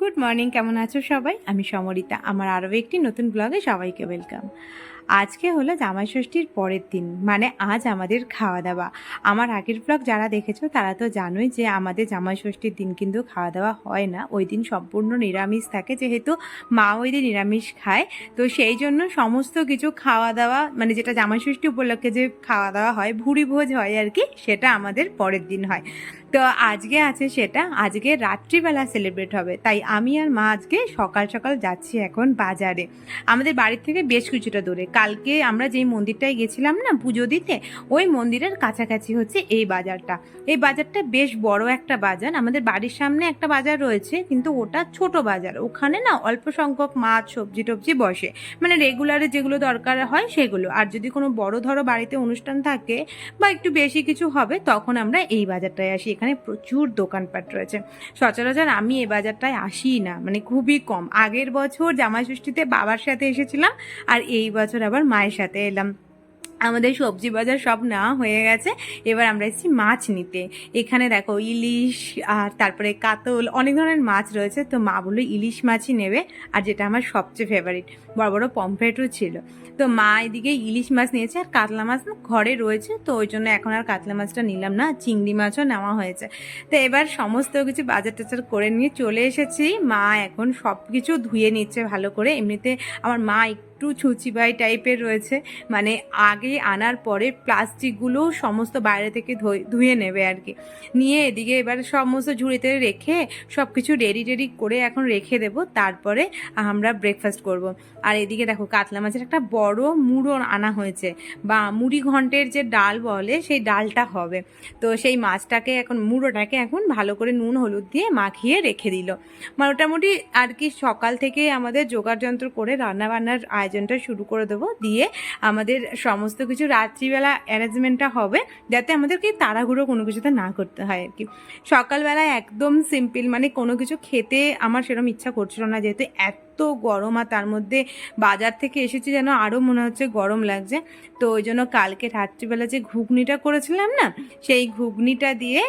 Good morning কেমন আছো সবাই? আমি সমরিতা আমার আরও একটি নতুন ব্লগে সবাইকে ওয়েলকাম আজকে হলো জামাই ষষ্ঠীর পরের দিন মানে আজ আমাদের খাওয়া দাওয়া আমার আগের ব্লগ যারা দেখেছ, তারা তো জানোই যে আমাদের জামাই ষষ্ঠীর দিন কিন্তু খাওয়া দাওয়া হয় না। ওই দিন সম্পূর্ণ নিরামিষ থাকে, যেহেতু মা ওই দিন নিরামিষ খায়। তো সেই জন্য সমস্ত কিছু খাওয়া দাওয়া মানে যেটা জামাই ষষ্ঠী উপলক্ষে যে খাওয়া দাওয়া হয়, ভুড়ি ভোজ হয় আর কি, সেটা আমাদের পরের দিন হয়। তো আজকে আছে সেটা, আজকে রাত্রিবেলা সেলিব্রেট হবে। তাই আমি আর মা আজকে সকাল সকাল যাচ্ছি এখন বাজারে। আমাদের বাড়ির থেকে বেশ কিছুটা দূরে। কালকে আমরা যেই মন্দিরটায় গেছিলাম না পুজো দিতে, ওই মন্দিরের কাছাকাছি হচ্ছে এই বাজারটা। এই বাজারটা বেশ বড় একটা বাজার, আমাদের বাড়ির সামনে একটা বাজার রয়েছে, কিন্তু ওটা ছোট বাজার। ওখানে না অল্প সংখ্যক মাছ, সবজি টবজি বসে। মানে রেগুলারে যেগুলো দরকার হয় সেগুলো। আর যদি কোনো বড় ধরো বাড়িতে অনুষ্ঠান থাকে বা একটু বেশি কিছু হবে, তখন আমরা এই বাজারটায় আসি। এখানে প্রচুর দোকানপাট রয়েছে। সচরাচর আমি এই বাজারটায় আসি না মানে খুবই কম। আগের বছর জামাই ষষ্ঠীতে বাবার সাথে এসেছিলাম, আর এই বছর আবার মায়ের সাথে এলাম। আমাদের সবজি বাজার সব নেওয়া হয়ে গেছে। এবার আমরা এসেছি মাছ নিতে। এখানে দেখো ইলিশ আর তারপরে কাতল, অনেক ধরনের মাছ রয়েছে। তো মা বলল ইলিশ মাছই নেবে আর যেটা আমার সবচেয়ে ফেভারিট বড় বড় পমফ্রেটও ছিল। তো মা এদিকে ইলিশ মাছ নিয়েছে আর কাতলা মাছ ঘরে রয়েছে। তো ওই জন্য এখন আর কাতলা মাছটা নিলাম না, চিংড়ি মাছও নেওয়া হয়েছে। তো এবার সমস্ত কিছু বাজার টাজার করে নিয়ে চলে এসেছি। মা এখন সব কিছু ধুয়ে নিচ্ছে ভালো করে। এমনিতে আমার মা একটু ছুচিবাই টাইপের রয়েছে। মানে আগে আনার পরে প্লাস্টিকগুলো সমস্ত বাইরে থেকে ধুয়ে- নেবে আর কি। নিয়ে এদিকে এবার সমস্ত ঝুড়িতে রেখে সব কিছু রেডি রেডি করে এখন রেখে দেব। তারপরে আমরা ব্রেকফাস্ট করব। আর এদিকে দেখো, কাতলা মাছের একটা বড় মুড়ো আনা হয়েছে। বা মুড়ি ঘন্টের যে ডাল বলে, সেই ডালটা হবে। তো সেই মাছটাকে এখন, মুড়োটাকে এখন ভালো করে নুন, হলুদ দিয়ে মাখিয়ে রেখে দিল। মোটামুটি আর কি সকাল থেকে আমাদের জোগাড় যন্ত্র করে রান্নাবান্নার আয়োজনটা শুরু করে দেবো। দিয়ে আমাদের সমস্ত কিছু রাত্রিবেলা অ্যারেঞ্জমেন্টটা হবে, যাতে আমাদেরকে তাড়াহুড়ো কোনো কিছুতে না করতে হয় আর কি। সকালবেলা একদম সিম্পল মানে কোনো কিছু খেতে আমার সেরকম ইচ্ছা করছিল না, যেহেতু এত গরম আর তার মধ্যে বাজার থেকে এসেছি যেন আরও মনে হচ্ছে গরম লাগছে। তো ওই জন্য কালকে রাত্রিবেলা যে ঘুগনিটা করেছিলাম না, সেই ঘুগনিটা দিয়ে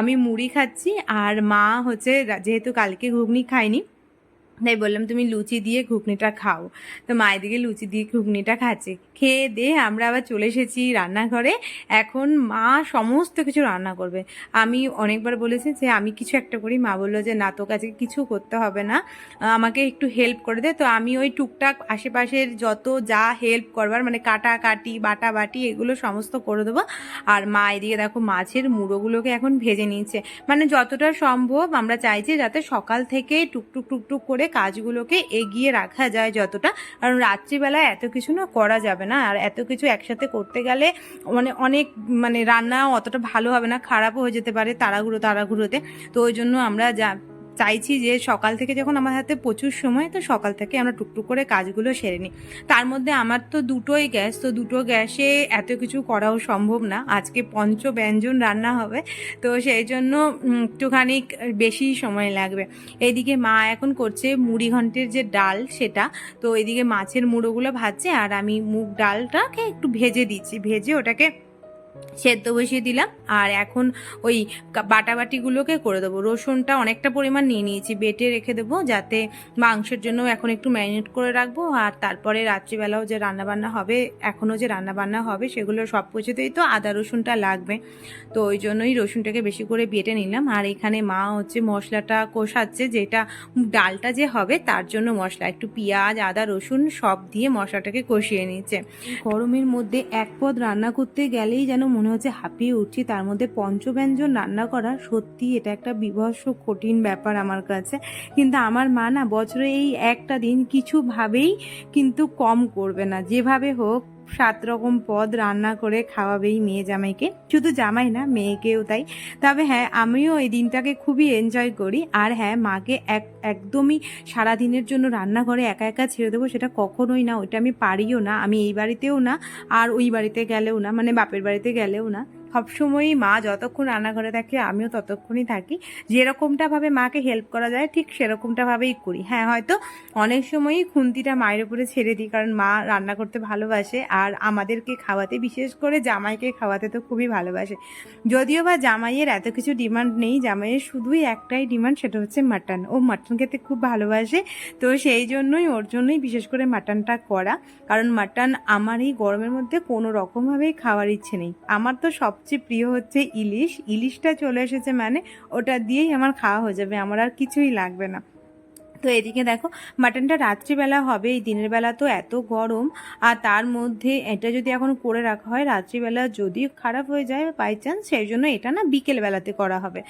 আমি মুড়ি খাচ্ছি। আর মা হচ্ছে, যেহেতু কালকে ঘুগনি খায়নি তাই বললাম, তুমি লুচি দিয়ে ঘুগনিটা খাও। তো মায়ের দিকে লুচি দিয়ে ঘুগনিটা খাচ্ছে। খেয়ে দিয়ে আমরা আবার চলে এসেছি রান্নাঘরে। এখন মা সমস্ত কিছু রান্না করবে। আমি অনেকবার বলেছি যে, আমি কিছু একটা করি। মা বলল যে, না তো কাছে কিছু করতে হবে না। আমাকে একটু হেল্প করে দে। তো আমি ওই টুকটাক আশেপাশের যত যা হেল্প করবার মানে কাটা কাটি বাটা বাটি এগুলো সমস্ত করে দেবো। আর মা এদিকে দেখো, মাছের মুড়োগুলোকে এখন ভেজে নিচ্ছে। মানে যতটা সম্ভব আমরা চাইছি যাতে সকাল থেকে টুকটুক টুকটুক করে কাজগুলোকে এগিয়ে রাখা যায় যতটা। কারণ রাত্রিবেলা এত কিছু না করা যাবে না। আর এত কিছু একসাথে করতে গেলে মানে অনেক মানে রান্না অতটা ভালো হবে না, খারাপও হয়ে যেতে পারে তাড়াহুড়ো তাড়াহুড়োতে। তো ওই জন্য আমরা যা চাইছি যে সকাল থেকে যখন আমার হাতে প্রচুর সময়, তো সকাল থেকে আমরা টুকটুক করে কাজগুলো সেরে নিই। তার মধ্যে আমার তো দুটোই গ্যাস, তো দুটো গ্যাসে এত কিছু করাও সম্ভব না। আজকে পঞ্চ ব্যঞ্জন রান্না হবে, তো সেই জন্য একটুখানি বেশি সময় লাগবে। এইদিকে মা এখন করছে মুড়ি ঘন্টের যে ডাল সেটা, তো এদিকে মাছের মুড়োগুলো ভাজছে আর আমি মুগ ডালটাকে একটু ভেজে দিচ্ছি। ভেজে ওটাকে সেদ্ধ বসিয়ে দিলাম, আর এখন ওই বাটাবাটিগুলোকে করে দেবো। রসুনটা অনেকটা পরিমাণ নিয়ে নিয়েছি, বেটে রেখে দেবো, যাতে মাংসের জন্য এখন একটু ম্যারিনেট করে রাখব, আর তারপরে রাত্রিবেলাও যে রান্নাবান্না হবে, এখনও যে রান্নাবান্না হবে, সেগুলো সব কিছুতেই তো আদা রসুনটা লাগবে। তো ওই জন্যই রসুনটাকে বেশি করে বেটে নিলাম, আর এখানে মা হচ্ছে মশলাটা কষাচ্ছে, যেটা ডালটা যে হবে, তার জন্য মশলা, একটু পেঁয়াজ, আদা, রসুন সব দিয়ে মশলাটাকে কষিয়ে নিচ্ছে। গরমের মধ্যে এক পদ রান্না করতে গেলেই যেন মনে হচ্ছে হাঁপিয়ে উঠছি, তার মধ্যে পঞ্চব্যঞ্জন রান্না করা সত্যি এটা একটা বিভৎস কঠিন ব্যাপার আমার কাছে। কিন্তু আমার মা না বছরে এই একটা দিন কিছুভাবেই কিন্তু কম করবে না। যেভাবে হোক সাত রকম পদ রান্না করে খাওয়াবেই মেয়ে জামাইকে। শুধু জামাই না, মেয়েকেও তাই। তবে হ্যাঁ আমিও এই দিনটাকে খুবই এনজয় করি। আর হ্যাঁ মাকে এক, একদমই সারাদিনের জন্য রান্নাঘরে একা একা ছেড়ে দেবো সেটা কখনোই না। ওইটা আমি পারিও না। আমি এই বাড়িতেও না, আর ওই বাড়িতে গেলেও না। মানে বাপের বাড়িতে গেলেও না। সবসময়ই মা যতক্ষণ রান্নাঘরে থাকে, আমিও ততক্ষণই থাকি। যেরকমটাভাবে মাকে হেল্প করা যায়, ঠিক সেরকমটাভাবেই করি। হ্যাঁ হয়তো অনেক সময়ই খুন্তিটা মায়ের উপরে ছেড়ে দিই, কারণ মা রান্না করতে ভালোবাসে। আর আমাদেরকে খাওয়াতে, বিশেষ করে জামাইকে খাওয়াতে তো খুবই ভালোবাসে। যদিও বা জামাইয়ের এত কিছু ডিমান্ড নেই, জামাইয়ের শুধুই একটাই ডিমান্ড সেটা হচ্ছে মাটন ও মাটন খেতে খুব ভালোবাসে, তো সেই জন্যই, ওর জন্যই বিশেষ করে মাটনটা করা। কারণ মাটন আমার এই গরমের মধ্যে কোনো রকমভাবেই খাওয়ার ইচ্ছে নেই। আমার তো সবচেয়ে প্রিয় হচ্ছে ইলিশ। ইলিশটা চলে এসেছে মানে ওটা দিয়েই আমার খাওয়া হয়ে যাবে। আমার আর কিছুই লাগবে না। তো এদিকে দেখো মাটনটা রাত্রিবেলা হবে, এই দিনের বেলা তো এত গরম। আর তার মধ্যে এটা যদি এখন করে রাখা হয়, রাত্রিবেলা যদি খারাপ হয়ে যায় বাই চান্স সেই জন্য এটা না বিকেল বেলাতে করা হবে।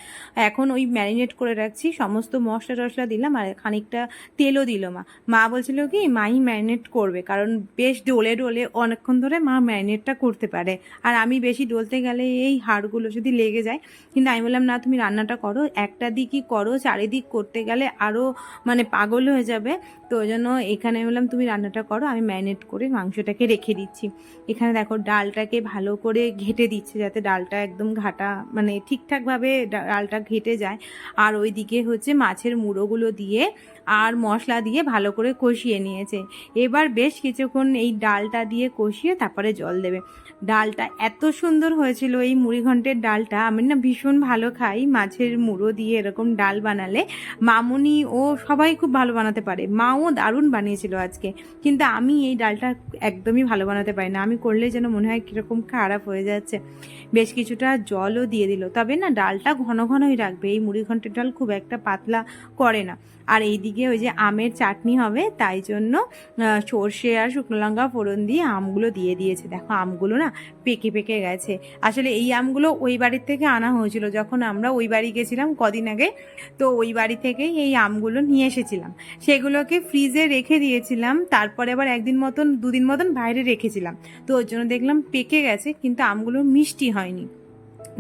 এখন ওই ম্যারিনেট করে রাখছি, সমস্ত মশলা টশলা দিলাম আর খানিকটা তেলও দিল মা। মা বলছিল কি, মাই ম্যারিনেট করবে। কারণ বেশ ডোলে ডোলে অনেকক্ষণ ধরে মা ম্যারিনেটটা করতে পারে। আর আমি বেশি ডলতে গেলে এই হাড়গুলো যদি লেগে যায়, কিন্তু আমি বললাম, না, তুমি রান্নাটা করো। একটা দিকই করো, চারিদিক করতে গেলে আরও মানে পাগল হয়ে যাবে। তো ওই জন্য এখানে বললাম, তুমি রান্নাটা করো, আমি ম্যারিনেট করে মাংসটাকে রেখে দিচ্ছি। এখানে দেখো ডালটাকে ভালো করে ঘেটে দিচ্ছে যাতে ডালটা একদম ঘাটা মানে ঠিকঠাকভাবে ডালটা ঘেটে যায়। আর ওইদিকে হচ্ছে মাছের মুড়োগুলো দিয়ে আর মশলা দিয়ে ভালো করে কষিয়ে নিয়েছে। এবার বেশ কিছুক্ষণ এই ডালটা দিয়ে কষিয়ে তারপরে জল দেবে। ডালটা এত সুন্দর হয়েছিল, এই মুড়িঘণ্টের ডালটা। আমি না ভীষণ ভালো খাই, মাছের মুড়ো দিয়ে এরকম ডাল বানালে। মামুনি ও সবাই খুব ভালো বানাতে পারে। মাও দারুণ বানিয়েছিল আজকে। কিন্তু আমি এই ডালটা একদমই ভালো বানাতে পারি না। আমি করলে যেন মনে হয় কীরকম খারাপ হয়ে যাচ্ছে। বেশ কিছুটা জলও দিয়ে দিল। তবে না, ডালটা ঘন ঘনই রাখবে। এই মুড়িঘণ্টের ডাল খুব একটা পাতলা করে না। আর এইদিকে ওই যে আমের চাটনি হবে, তাই জন্য সর্ষে আর শুকনো লঙ্কা ফোড়ন দিয়ে আমগুলো দিয়ে দিয়েছে। দেখো আমগুলো না পেকে পেকে গেছে। আসলে এই আমগুলো ওই বাড়ির থেকে আনা হয়েছিল, যখন আমরা ওই বাড়ি গেছিলাম কদিন আগে, তো ওই বাড়ি থেকেই এই আমগুলো নিয়ে এসেছিলাম। সেগুলোকে ফ্রিজে রেখে দিয়েছিলাম, তারপরে আবার একদিন মতন, দুদিন মতন বাইরে রেখেছিলাম। তো ওর জন্য দেখলাম পেকে গেছে, কিন্তু আমগুলো মিষ্টি হয়নি।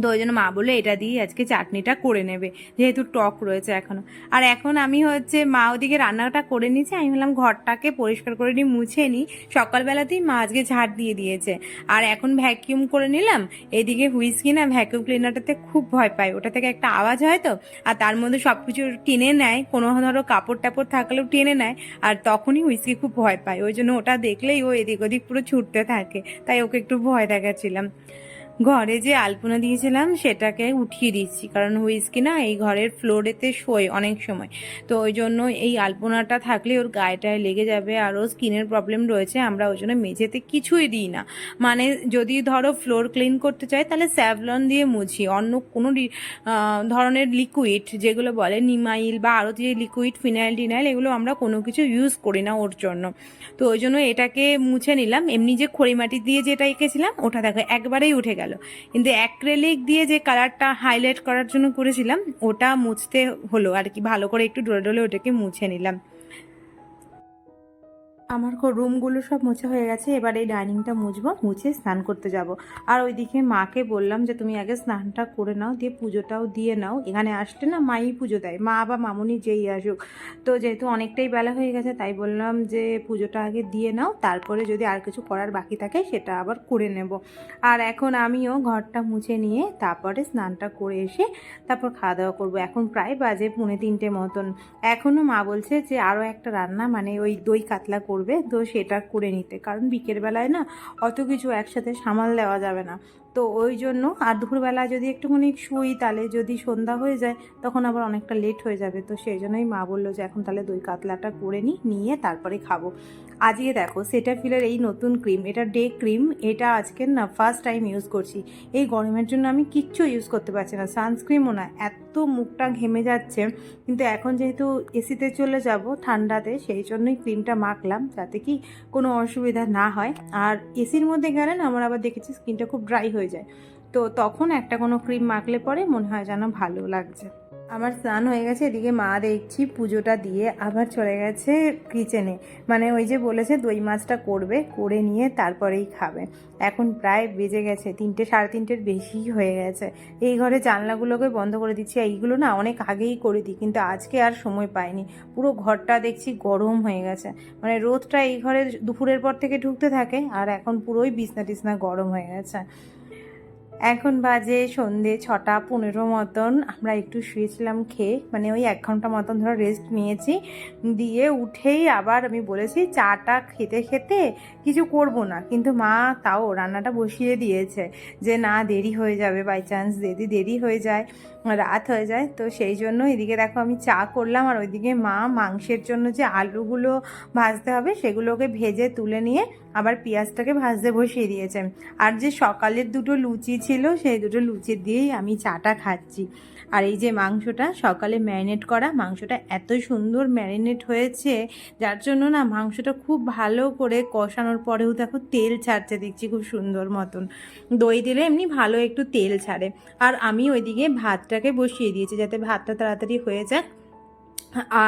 তো ওই জন্য মা বলে এটা দিয়ে আজকে চাটনিটা করে নেবে, যেহেতু টক রয়েছে এখনও। আর এখন আমি হচ্ছে, মা ওদিকে রান্নাটা করে নিয়েছি, আমি বললাম ঘরটাকে পরিষ্কার করে নিই, মুছে নিই। সকালবেলাতেই মা আজকে ঝাড় দিয়ে দিয়েছে। আর এখন ভ্যাকিউম করে নিলাম, এদিকে হুইস্কি না ভ্যাকিউম ক্লিনারটাতে খুব ভয় পায়। ওটা থেকে একটা আওয়াজ হয় তো, আর তার মধ্যে সব কিছু টেনে নেয়, কোনো ধরো কাপড় টাপড় থাকলেও টেনে নেয়, আর তখনই হুইস্কি খুব ভয় পায়। ওই জন্য ওটা দেখলেই ও এদিক ওদিক পুরো ছুটতে থাকে, তাই ওকে একটু ভয় দেখাচ্ছিলাম। ঘরে যে আলপনা দিয়েছিলাম, সেটাকে উঠিয়ে দিচ্ছি কারণ হুইস্কি না এই ঘরের ফ্লোরেতে শোয় অনেক সময়। তো ওই জন্য এই আলপনাটা থাকলে ওর গায়েটায় লেগে যাবে আর ওর স্কিনের প্রবলেম রয়েছে, আমরা ওই জন্য মেঝেতে কিছুই দিই না। মানে যদি ধরো ফ্লোর ক্লিন করতে চাই, তাহলে স্যাভলন দিয়ে মুছি। অন্য কোনো ধরনের লিকুইড যেগুলো বলে নিমাইল বা আরও যে লিকুইড ফিনাইল টিনাইল, এগুলো আমরা কোনো কিছু ইউজ করি না ওর জন্য। তো ওই জন্য এটাকে মুছে নিলাম। এমনি যে খড়িমাটি দিয়ে যেটা এঁকেছিলাম, ওটা দেখো একবারেই উঠে গেল। কিন্তু অ্যাক্রেলিক দিয়ে যে কালারটা হাইলাইট করার জন্য করেছিলাম, ওটা মুছতে হলো আর কি, ভালো করে একটু ডোলে ডোলে ওটাকে মুছে নিলাম। আমার রুমগুলো সব মোছা হয়ে গেছে, এবার এই ডাইনিংটা মুছবো, মুছে স্নান করতে যাব। আর ওইদিকে মাকে বললাম যে, তুমি আগে স্নানটা করে নাও, দিয়ে পুজোটাও দিয়ে নাও। এখানে আসলে না মাই পুজো দেয়, মা বা মামুনি যেই আসুক। তো যেহেতু অনেকটাই বেলা হয়ে গেছে, তাই বললাম যে, পুজোটা আগে দিয়ে নাও, তারপরে যদি আর কিছু করার বাকি থাকে, সেটা আবার করে নেব। আর এখন আমিও ঘরটা মুছে নিয়ে তারপরে স্নানটা করে এসে তারপর খাওয়া দাওয়া করব। এখন প্রায় বাজে পুনে তিনটে মতন। এখনও মা বলছে যে আরও একটা রান্না মানে ওই দই কাতলা করবে, তো সেটা করে নিতে। কারণ বিকেলবেলায় না অত কিছু একসাথে সামাল দেওয়া যাবে না। তো ওই জন্য আর দুপুরবেলা যদি একটুখানি শুই, তাহলে যদি সন্ধ্যা হয়ে যায়, তখন আবার অনেকটা লেট হয়ে যাবে। তো সেই জন্যই মা বলল যে, এখন তাহলে দই কাতলাটা করে নিই নিয়ে তারপরে খাব। আজকে দেখো সেটাফিলের এই নতুন ক্রিম এটা ডে ক্রিম এটা আজকে না ফার্স্ট টাইম ইউজ করছি। এই গরমের জন্য আমি কিচ্ছু ইউজ করতে পারছি না সানস্ক্রিমও না, এত মুখটা ঘেমে যাচ্ছে। কিন্তু এখন যেহেতু এসিতে চলে যাব ঠান্ডাতে, সেই জন্যই ক্রিমটা মাখলাম, যাতে কি কোনো অসুবিধা না হয়। আর এসির মধ্যে গেলে না, আমার আবার দেখেছি স্কিনটা খুব ড্রাই হয়ে যায়। তো তখন একটা কোনো ক্রিম মাখলে পরে মনে হয় যেন ভালো লাগছে। আমার স্নান হয়ে গেছে, এদিকে মা দেখছি পুজোটা দিয়ে আবার চলে গেছে কিচেনে মানে ওই যে বলেছে দই মাছটা করবে, করে নিয়ে তারপরেই খাবে। এখন প্রায় বেজে গেছে, তিনটে, সাড়ে তিনটের বেশি হয়ে গেছে। এই ঘরে জানলাগুলোকে বন্ধ করে দিচ্ছি এইগুলো না অনেক আগেই করে দিই, কিন্তু আজকে আর সময় পাইনি। পুরো ঘরটা দেখছি গরম হয়ে গেছে। মানে রোদটা এই ঘরে দুপুরের পর থেকে ঢুকতে থাকে, আর এখন পুরোই বিছনা টিছনা গরম হয়ে গেছে। এখন বাজে সন্ধে ছটা পনেরো মতন। আমরা একটু শুয়েছিলাম খেয়ে মানে ওই এক ঘণ্টা মতন ধরো রেস্ট নিয়েছি। দিয়ে উঠেই আবার আমি বলেছি, চাটা খেতে খেতে কিছু করব না। কিন্তু মা তাও রান্নাটা বসিয়ে দিয়েছে যে, না, দেরি হয়ে যাবে বাই চান্স যদি দেরি হয়ে যায়, রাত হয়ে যায়। তো সেই জন্য এদিকে দেখো আমি চা করলাম আর ওইদিকে মা মাংসের জন্য যে আলুগুলো ভাজতে হবে সেগুলোকে ভেজে তুলে নিয়ে আবার পেঁয়াজটাকে ভাজতে বসিয়ে দিয়েছে। আর যে সকালের দুটো লুচি ছিল, সেই দুটো লুচি দিয়েই আমি চাটা খাচ্ছি। আর এই যে মাংসটা, সকালে ম্যারিনেট করা মাংসটা এত সুন্দর ম্যারিনেট হয়েছে, যার জন্য না মাংসটা খুব ভালো করে কষানোর পরেও দেখো তেল ছাড়ছে, দেখছি খুব সুন্দর মতন। দই দিলে এমনি ভালো একটু তেল ছাড়ে। আর আমি ওইদিকে ভাতটাকে বসিয়ে দিয়েছি, যাতে ভাতটা তাড়াতাড়ি হয়ে যাক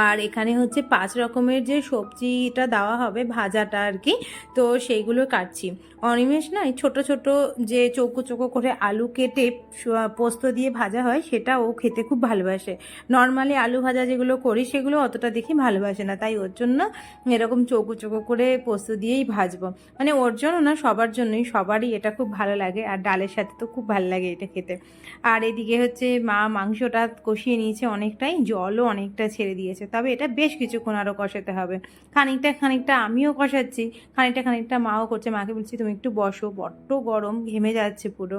আর এখানে হচ্ছে পাঁচ রকমের যে সবজিটা দেওয়া হবে, ভাজাটা আর কি তো সেইগুলো কাটছি। অনিমেষ না ছোট ছোট যে চৌকো চৌকো করে আলু কেটে পোস্ত দিয়ে ভাজা হয়, সেটা ও খেতে খুব ভালোবাসে। নর্মালি আলু ভাজা যেগুলো করি, সেগুলো অতটা দেখি ভালোবাসে না, তাই ওর জন্য এরকম চৌকো চৌকো করে পোস্ত দিয়েই ভাজবো। মানে ওর জন্য না, সবার জন্যই, সবারই এটা খুব ভালো লাগে, আর ডালের সাথে তো খুব ভালো লাগে এটা খেতে। আর এদিকে হচ্ছে মা মাংসটা কষিয়ে নিয়েছে অনেকটাই, জলও অনেকটা ছেড়ে দিয়েছে। তবে এটা বেশ কিছুক্ষণ আরও কষাতে হবে। খানিকটা খানিকটা আমিও কষাচ্ছি, খানিকটা খানিকটা মাও করছে। মাকে বলছি, তুমি একটু বসো, বড্ড গরম, ঘেমে যাচ্ছে পুরো।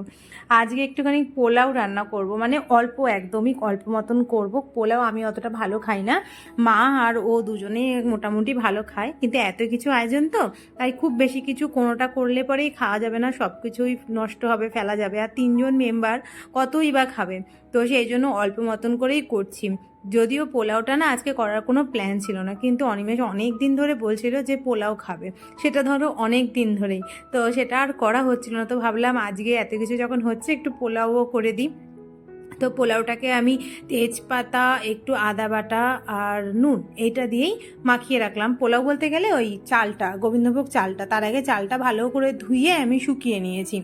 আজকে একটুখানি পোলাও রান্না করব। মানে অল্প, একদমই অল্প মতন করব। পোলাও আমি অতটা ভালো খাই না। মা আর ও দুজনে মোটামুটি ভালো খায়। কিন্তু এত কিছু আয়োজন তো, তাই খুব বেশি কিছু কোনোটা করলে পরেই খাওয়া যাবে না। সব কিছুই নষ্ট হবে, ফেলা যাবে। আর তিনজন মেম্বার কতই বা খাবে? তো সেই জন্য অল্প মতন করেই করছি। যদিও পোলাওটা না আজকে করার কোনো প্ল্যান ছিল না, কিন্তু অনিমেষ অনেক দিন ধরে বলছিল যে পোলাও খাবে। সেটা ধরো অনেক দিন ধরেই। তো সেটা আর করা হচ্ছিল না। তো ভাবলাম আজকে এত কিছু যখন হচ্ছে একটু পোলাওও করে দিই। তো পোলাওটাকে আমি তেজপাতা, একটু আদা বাটা আর নুন এইটা দিয়েই মাখিয়ে রাখলাম। পোলাও বলতে গেলে ওই চালটা, গোবিন্দভোগ চালটা, তার আগে চালটা ভালো করে ধুয়ে আমি শুকিয়ে নিয়েছি।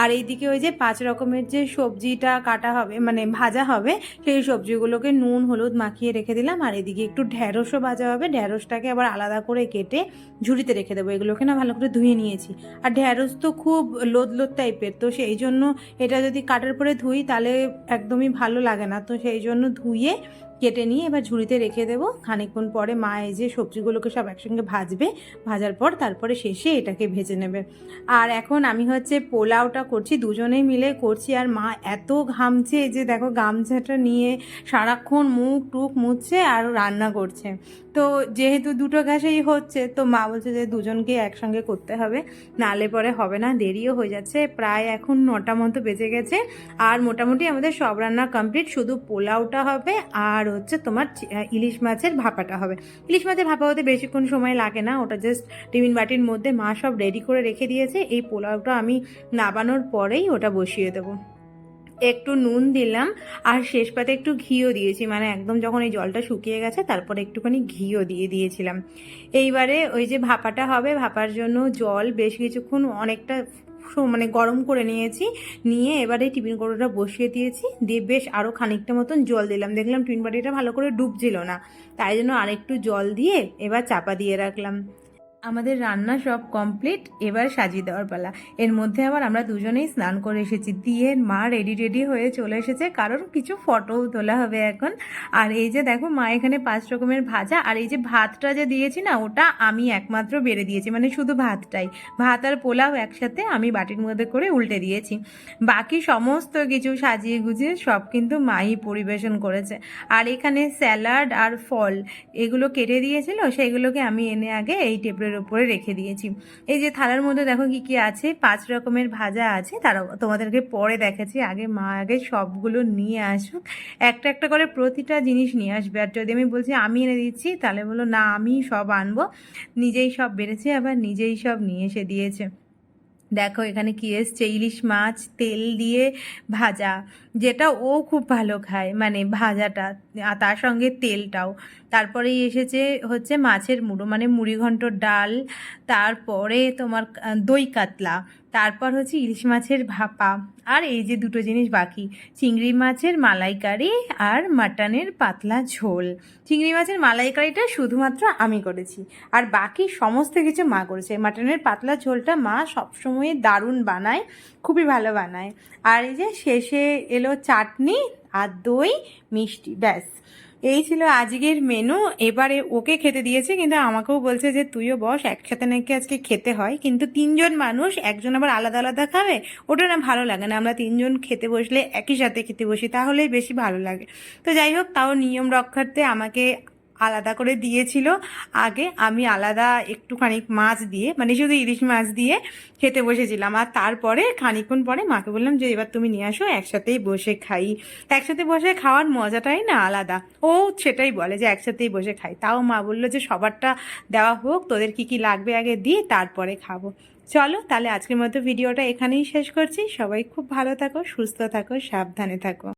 আর এইদিকে ওই যে পাঁচ রকমের যে সবজিটা কাটা হবে মানে ভাজা হবে, সেই সবজিগুলোকে নুন, হলুদ মাখিয়ে রেখে দিলাম। আর এদিকে একটু ঢ্যাঁড়সও ভাজা হবে ঢ্যাঁড়সটাকে আবার আলাদা করে কেটে ঝুড়িতে রেখে দেবো। এগুলোকে না ভালো করে ধুয়ে নিয়েছি। আর ঢ্যাঁড়স তো খুব লোদ লোদ টাইপের তো সেই জন্য এটা যদি কাটার পরে ধুই তাহলে একদমই ভালো লাগে না। তো সেই জন্য ধুয়ে, কেটে নিয়ে এবার ঝুড়িতে রেখে দেবো। খানিকক্ষণ পরে মা এই যে সবজিগুলোকে সব একসঙ্গে ভাজবে, ভাজার পর তারপরে শেষে এটাকে ভেজে নেবে। আর এখন আমি হচ্ছে পোলাওটা করছি, দুজনেই মিলে করছি। আর মা এত ঘামছে যে দেখো গামছাটা নিয়ে সারাক্ষণ মুখ টুক মুছছে আর রান্না করছে। তো যেহেতু দুটো ঘাসেই হচ্ছে, তো মা বলছে যে দুজনকে একসঙ্গে করতে হবে। নালে পরে হবে না, দেরিও হয়ে যাচ্ছে। প্রায় এখন নটা মতো বেজে গেছে। আর মোটামুটি আমাদের সব রান্না কমপ্লিট শুধু পোলাওটা হবে আর হচ্ছে তোমার ইলিশ মাছের ভাপাটা হবে। ইলিশ মাছের ভাপা হতে বেশিক্ষণ সময় লাগে না। ওটা জাস্ট টিফিন বাটির মধ্যে মা সব রেডি করে রেখে দিয়েছে। এই পোলাওটা আমি নাবানোর পরেই ওটা বসিয়ে দেবো। একটু নুন দিলাম আর শেষ পাতে একটু ঘিও দিয়েছি। মানে একদম যখন এই জলটা শুকিয়ে গেছে, তারপরে একটুখানি ঘিও দিয়ে দিয়েছিলাম। এইবারে ওই যে ভাপাটা হবে, ভাপার জন্য জল বেশ কিছুক্ষণ অনেকটা মানে গরম করে নিয়েছি। নিয়ে এবারে টিফিন কৌটোটা বসিয়ে দিয়েছি। দিয়ে বেশ আরও খানিকটা মতন জল দিলাম। দেখলাম টিফিন বাটিটা ভালো করে ডুবছিল না। তাই জন্য আরেকটু জল দিয়ে এবার চাপা দিয়ে রাখলাম। আমাদের রান্না সব কমপ্লিট এবার সাজিয়ে দেওয়ার পালা। এর মধ্যে আবার আমরা দুজনেই স্নান করে এসেছি। দিয়ে মা রেডি রেডি হয়ে চলে এসেছে। কারণ কিছু ফটোও তোলা হবে এখন। আর এই যে দেখো, মা এখানে পাঁচ রকমের ভাজা। আর এই যে ভাতটা যে দিয়েছি না, ওটা আমি একমাত্র বেড়ে দিয়েছি। মানে শুধু ভাতটাই। ভাত আর পোলাও একসাথে আমি বাটির মধ্যে করে উল্টে দিয়েছি। বাকি সমস্ত কিছু সাজিয়ে গুজিয়ে সব কিন্তু মাই পরিবেশন করেছে। আর এখানে স্যালাড আর ফল, এগুলো কেটে দিয়েছিল। সেগুলোকে আমি এনে আগে এই টেবিলের উপরে রেখে দিয়েছি। এই যে থালার মধ্যে দেখো কি কি আছে? পাঁচ রকমের ভাজা আছে। তারা তোমাদেরকে পরে দেখাচ্ছি। আগে মা আগে সবগুলো নিয়ে আসুক। একটা একটা করে প্রতিটা জিনিস নিয়ে আসবে। আর যদি আমি বলছি, আমি এনে দিচ্ছি, তাহলে বলো, না আমি সব আনব। নিজেই সব বেড়েছে, আবার নিজেই সব নিয়ে এসে দিয়েছে। দেখো, এখানে কি এসছে? ইলিশ মাছ, তেল দিয়ে ভাজা, যেটা ও খুব ভালো খায় মানে ভাজাটা। আর তার সঙ্গে তেলটাও। তারপরেই এসেছে হচ্ছে মাছের মুড়ো মানে মুড়ি ঘন্ট ডাল, তারপরে তোমার দই কাতলা। তারপর হচ্ছে ইলিশ মাছের ভাপা। আর এই যে দুটো জিনিস বাকি, চিংড়ি মাছের মালাইকারি আর মাটনের পাতলা ঝোল। চিংড়ি মাছের মালাইকারিটা শুধুমাত্র আমি করেছি, আর বাকি সমস্ত কিছু মা করেছে। মাটনের পাতলা ঝোলটা মা সবসময় দারুণ বানায়, খুবই ভালো বানায়। আর এই যে শেষে এলো চাটনি আর দই মিষ্টি, ব্যাস। এই ছিল আজকের মেনু এবারে ওকে খেতে দিয়েছে, কিন্তু আমাকেও বলছে যে, তুইও বস, একসাথে নাকি আজকে খেতে হয়। কিন্তু তিনজন মানুষ, একজন আবার আলাদা আলাদা খাবে, ওটা না ভালো লাগে না। আমরা তিনজন খেতে বসলে একই সাথে খেতে বসি, তাহলেই বেশি ভালো লাগে। তো যাই হোক, তাও নিয়ম রক্ষার্থে আমাকে আলাদা করে দিয়েছিল। আগে আমি আলাদা একটুখানি মাছ দিয়ে মানে শুধু ইলিশ মাছ দিয়ে খেতে বসেছিলাম। আর তারপরে খানিক্ষণ পরে মাকে বললাম যে, এবার তুমি নিয়ে আসো, একসাথেই বসে খাই। একসাথে বসে খাওয়ার মজাটাই না আলাদা। ও সেটাই বলে যে, একসাথেই বসে খাই। তাও মা বলল যে, সবারটা দেওয়া হোক, তোদের কি কি লাগবে আগে দিয়ে তারপরে খাব। চলো, তাহলে আজকের মতো ভিডিওটা এখানেই শেষ করছি। সবাই খুব ভালো থাকো, সুস্থ থাকো, সাবধানে থাকো।